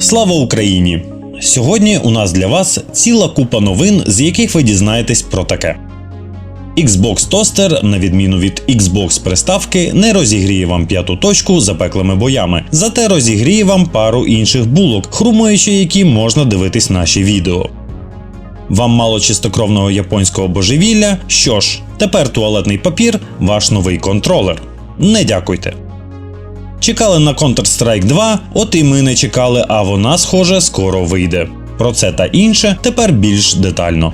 Слава Україні! Сьогодні у нас для вас ціла купа новин, з яких ви дізнаєтесь про таке. Xbox Toaster, на відміну від Xbox приставки, не розігріє вам п'яту точку запеклими боями, зате розігріє вам пару інших булок, хрумуючи які можна дивитись наші відео. Вам мало чистокровного японського божевілля? Що ж, тепер туалетний папір ваш новий контролер. Не дякуйте. Чекали на Counter-Strike 2, от і ми не чекали, а вона, схоже, скоро вийде. Про це та інше тепер більш детально.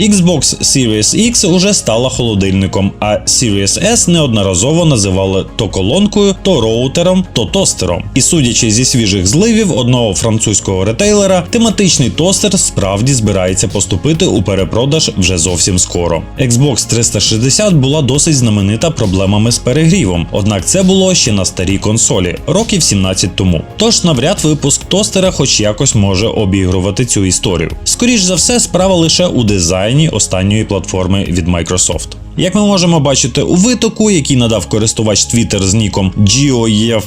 Xbox Series X уже стала холодильником, а Series S неодноразово називали то колонкою, то роутером, то тостером. І судячи зі свіжих зливів одного французького ретейлера, тематичний тостер справді збирається поступити у перепродаж вже зовсім скоро. Xbox 360 була досить знаменита проблемами з перегрівом, однак це було ще на старій консолі, років 17 тому. Тож навряд випуск тостера хоч якось може обігрувати цю історію. Скоріш за все, справа лише у дизайні останньої платформи від Microsoft. Як ми можемо бачити у витоку, який надав користувач Twitter з ніком GeoEF,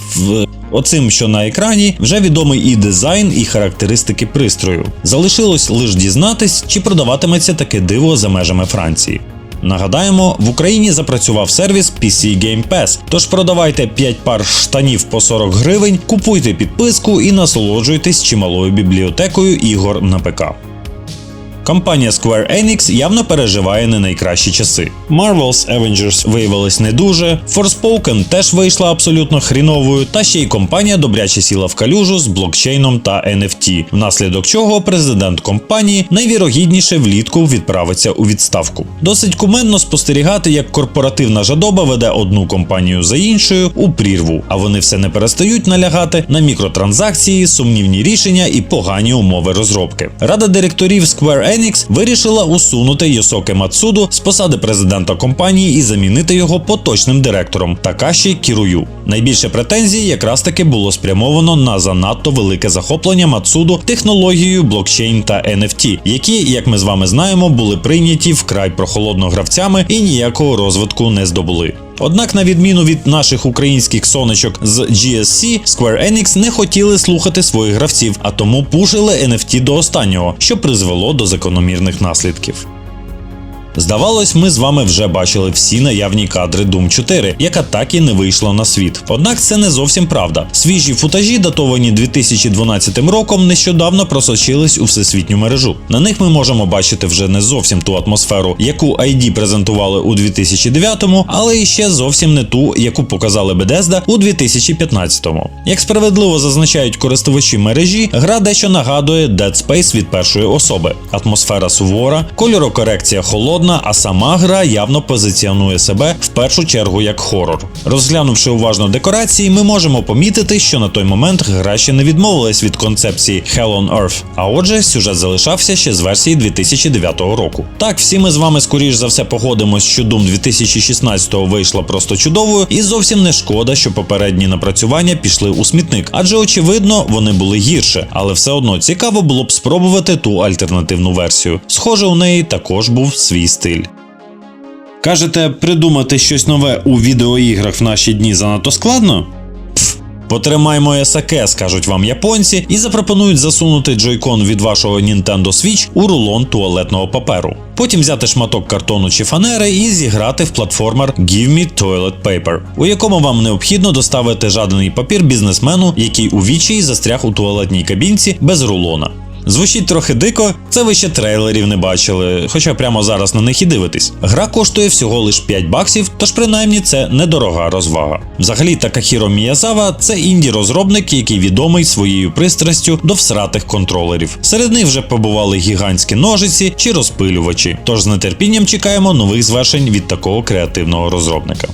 оцим, що на екрані, вже відомий і дизайн, і характеристики пристрою. Залишилось лише дізнатись, чи продаватиметься таке диво за межами Франції. Нагадаємо, в Україні запрацював сервіс PC Game Pass, тож продавайте 5 пар штанів по 40 гривень, купуйте підписку і насолоджуйтесь чималою бібліотекою ігор на ПК. Компанія Square Enix явно переживає не найкращі часи. Marvel's Avengers виявилась не дуже, Forspoken теж вийшла абсолютно хріновою, та ще й компанія добряче сіла в калюжу з блокчейном та NFT, внаслідок чого президент компанії найвірогідніше влітку відправиться у відставку. Досить кумедно спостерігати, як корпоративна жадоба веде одну компанію за іншою у прірву, а вони все не перестають налягати на мікротранзакції, сумнівні рішення і погані умови розробки. Рада директорів Square Enix вирішила усунути Йосоке Мацуду з посади президента компанії і замінити його поточним директором Такаші Кірую. Найбільше претензій якраз таки було спрямовано на занадто велике захоплення Мацуду технологією блокчейн та NFT, які, як ми з вами знаємо, були прийняті вкрай прохолодно гравцями і ніякого розвитку не здобули. Однак, на відміну від наших українських сонечок з GSC, Square Enix не хотіли слухати своїх гравців, а тому пушили NFT до останнього, що призвело до закономірних наслідків. Здавалось, ми з вами вже бачили всі наявні кадри Doom 4, яка так і не вийшла на світ. Однак це не зовсім правда. Свіжі футажі, датовані 2012 роком, нещодавно просочились у всесвітню мережу. На них ми можемо бачити вже не зовсім ту атмосферу, яку ID презентували у 2009-му, але і ще зовсім не ту, яку показали Bethesda у 2015-му. Як справедливо зазначають користувачі мережі, гра дещо нагадує Dead Space від першої особи. Атмосфера сувора, кольорокорекція холодна а сама гра явно позиціонує себе в першу чергу як хорор. Розглянувши уважно декорації, ми можемо помітити, що на той момент гра ще не відмовилась від концепції Hell on Earth, а отже, сюжет залишався ще з версії 2009 року. Так, всі ми з вами скоріш за все погодимось, що Doom 2016-го вийшла просто чудовою, і зовсім не шкода, що попередні напрацювання пішли у смітник, адже очевидно вони були гірше, але все одно цікаво було б спробувати ту альтернативну версію. Схоже, у неї також був свій стиль. Кажете, придумати щось нове у відеоіграх в наші дні занадто складно? Пф, Потримай моє саке, скажуть вам японці, і запропонують засунути джойкон від вашого Nintendo Switch у рулон туалетного паперу. Потім взяти шматок картону чи фанери і зіграти в платформер Give Me Toilet Paper, у якому вам необхідно доставити жаданий папір бізнесмену, який у вічі застряг у туалетній кабінці без рулона. Звучить трохи дико, це ви ще трейлерів не бачили, хоча прямо зараз на них і дивитесь. Гра коштує всього лиш 5 баксів, тож принаймні це недорога розвага. Взагалі, Такахіро Міязава це інді-розробник, який відомий своєю пристрастю до всратих контролерів. Серед них вже побували гігантські ножиці чи розпилювачі. Тож з нетерпінням чекаємо нових звершень від такого креативного розробника.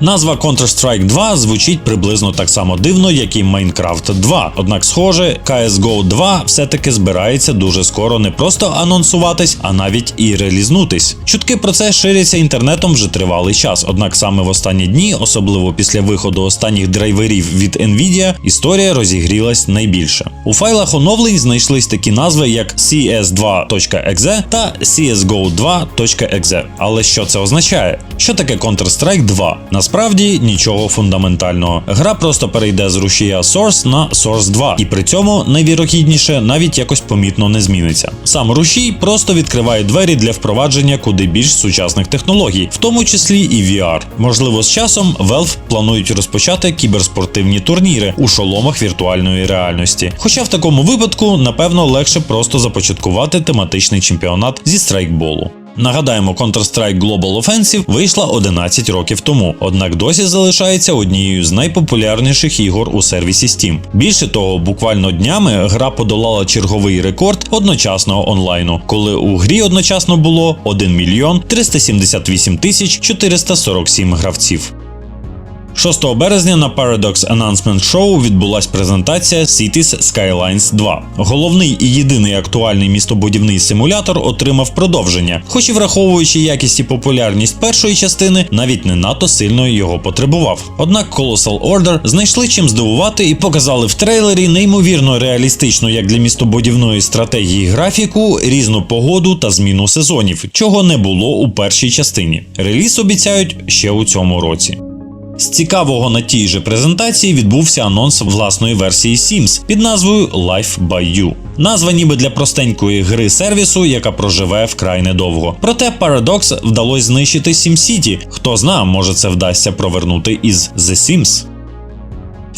Назва Counter-Strike 2 звучить приблизно так само дивно, як і Minecraft 2. Однак, схоже, CSGO 2 все-таки збирається дуже скоро не просто анонсуватись, а навіть і релізнутись. Чутки про це ширяться інтернетом вже тривалий час. Однак саме в останні дні, особливо після виходу останніх драйверів від Nvidia, історія розігрілась найбільше. У файлах оновлень знайшлись такі назви, як CS2.exe та CSGO2.exe. Але що це означає? Що таке Counter-Strike 2? Насправді нічого фундаментального. Гра просто перейде з рушія Source на Source 2, і при цьому найвірогідніше навіть якось помітно не зміниться. Сам рушій просто відкриває двері для впровадження куди більш сучасних технологій, в тому числі і VR. Можливо, з часом Valve планують розпочати кіберспортивні турніри у шоломах віртуальної реальності. Хоча в такому випадку, напевно, легше просто започаткувати тематичний чемпіонат зі страйкболу. Нагадаємо, Counter-Strike Global Offensive вийшла 11 років тому, однак досі залишається однією з найпопулярніших ігор у сервісі Steam. Більше того, буквально днями гра подолала черговий рекорд одночасного онлайну, коли у грі одночасно було 1 мільйон 378 тисяч 447 гравців. 6 березня на Paradox Announcement Show відбулась презентація Cities Skylines 2. Головний і єдиний актуальний містобудівний симулятор отримав продовження, хоч і враховуючи якість і популярність першої частини, навіть не надто сильно його потребував. Однак Colossal Order знайшли чим здивувати і показали в трейлері неймовірно реалістичну як для містобудівної стратегії графіку, різну погоду та зміну сезонів, чого не було у першій частині. Реліз обіцяють ще у цьому році. З цікавого на тій же презентації відбувся анонс власної версії Sims під назвою Life by You. Назва ніби для простенької гри сервісу, яка проживе вкрай недовго. Проте Paradox вдалося знищити SimCity. Хто зна, може це вдасться провернути із The Sims.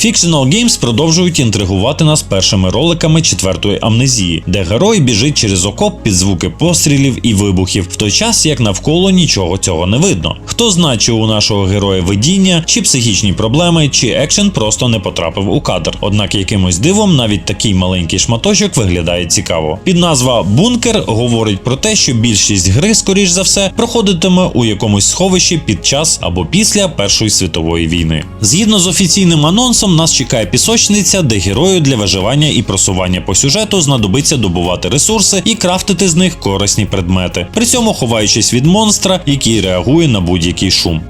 Fictional Games продовжують інтригувати нас першими роликами четвертої амнезії, де герой біжить через окоп під звуки пострілів і вибухів, в той час як навколо нічого цього не видно. Хто знає, чи у нашого героя видіння, чи психічні проблеми, чи екшен просто не потрапив у кадр. Однак якимось дивом навіть такий маленький шматочок виглядає цікаво. Під назва Бункер говорить про те, що більшість гри, скоріш за все, проходитиме у якомусь сховищі під час або після Першої світової війни. Згідно з офіційним анонсом, нас чекає пісочниця, де герою для виживання і просування по сюжету знадобиться добувати ресурси і крафтити з них корисні предмети, при цьому ховаючись від монстра, який реагує на будь-який шум.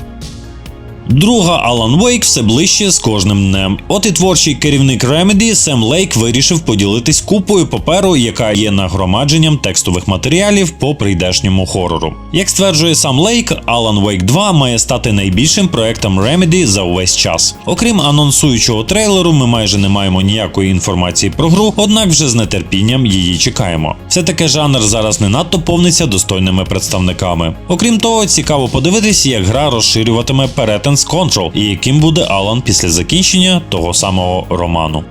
Друга Алан Вейк все ближче з кожним днем. От і творчий керівник Remedy Сем Лейк вирішив поділитись купою паперу, яка є нагромадженням текстових матеріалів по прийдешньому хорору. Як стверджує сам Лейк, Alan Wake 2 має стати найбільшим проектом Remedy за увесь час. Окрім анонсуючого трейлеру, ми майже не маємо ніякої інформації про гру, однак вже з нетерпінням її чекаємо. Все таки жанр зараз не надто повниться достойними представниками. Окрім того, цікаво подивитись, як гра розширюватиме перетин з Control і яким буде Алан після закінчення того самого роману.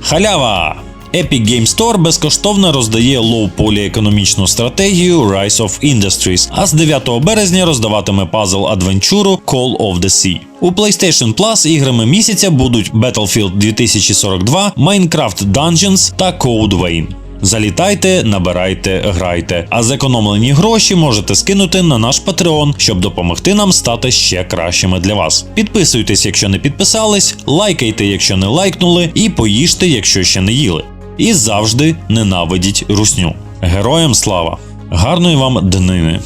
Халява! Epic Game Store безкоштовно роздає лоу-полі економічну стратегію Rise of Industries, а з 9 березня роздаватиме пазл адвенчуру Call of the Sea. У PlayStation Plus іграми місяця будуть Battlefield 2042, Minecraft Dungeons та Code Vein. Залітайте, набирайте, грайте. А зекономлені гроші можете скинути на наш Patreon, щоб допомогти нам стати ще кращими для вас. Підписуйтесь, якщо не підписались, лайкайте, якщо не лайкнули, і поїжте, якщо ще не їли. І завжди ненавидіть русню. Героям слава! Гарної вам днини!